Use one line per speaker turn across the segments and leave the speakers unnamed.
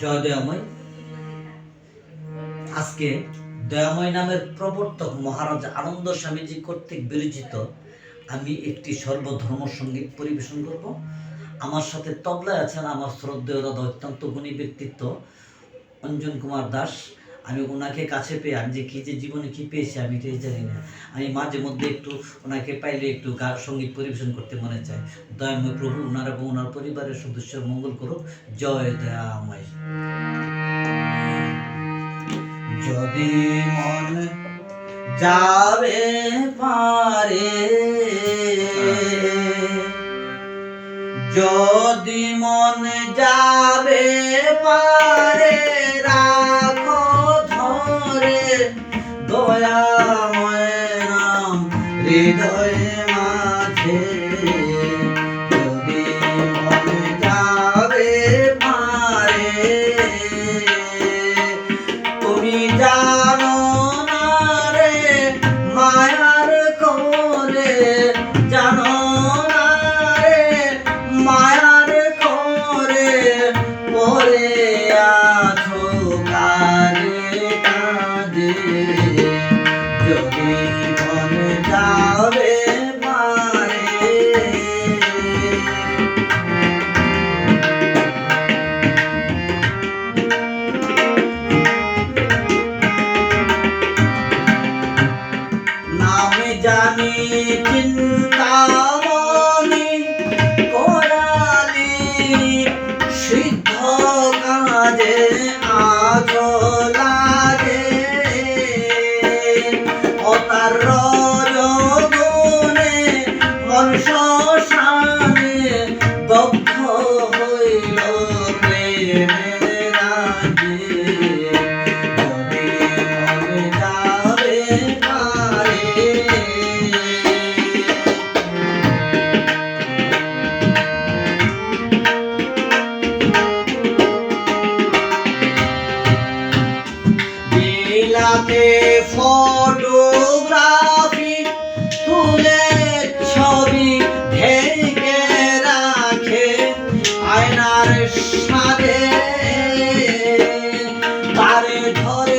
জয় দয়াময়। আজকে দয়াময় নামের প্রবর্তক মহারাজ আনন্দ স্বামীজি কর্তৃক বিরচিত আমি একটি সর্বধর্ম সংগীত পরিবেশন করব। আমার সাথে তবলায় আছেন আমার শ্রদ্ধেয় দাদা অত্যন্ত গুণী ব্যক্তিত্ব অঞ্জন কুমার দাস। আমি ওনাকে কাছে পেয়ে, আমি যে কী যে জীবনে কী পেয়েছি আমি এটাই জানি না। আমি মাঝে মধ্যে একটু ওনাকে পাইলে একটু গান সংগীত পরিবেশন করতে মনে চায়। দয়াময় প্রভু, ওনার এবং ওনার পরিবারের সদস্যের মঙ্গল করুক। জয় দয়াময়। যদি মন যাবে পারে, যদি মন যাবে পারে রাখো দয়াময় নাম হৃদয়ে মাঝে যদি মন যাবে পারে, তুমি জানো না রে মায়ার করে জানো না রে মায়ার করে পরে আছো কারে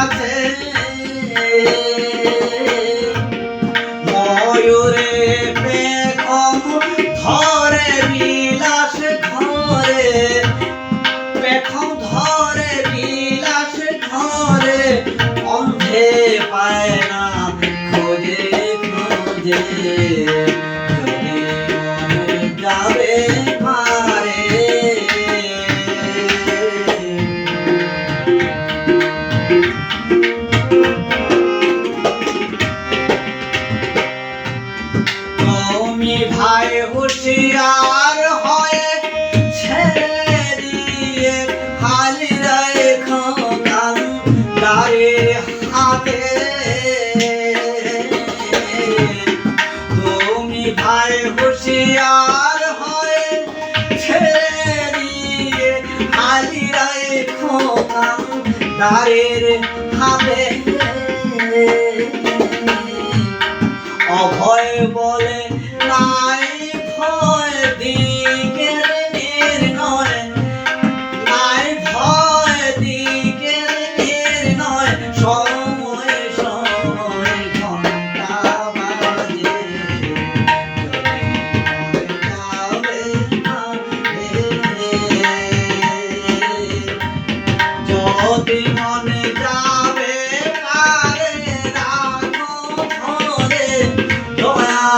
আছে দাঁড়িয়ে হাতে যদি মনে যাবে কারে রাখো ধরে দয়া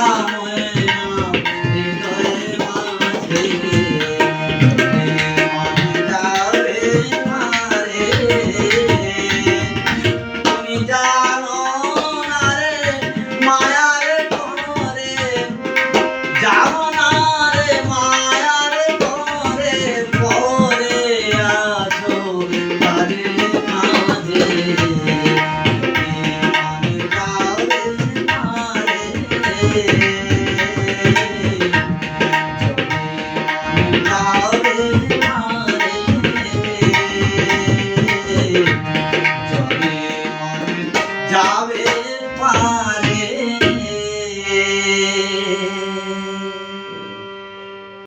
জানো না রে মায়ার কোন রে যাও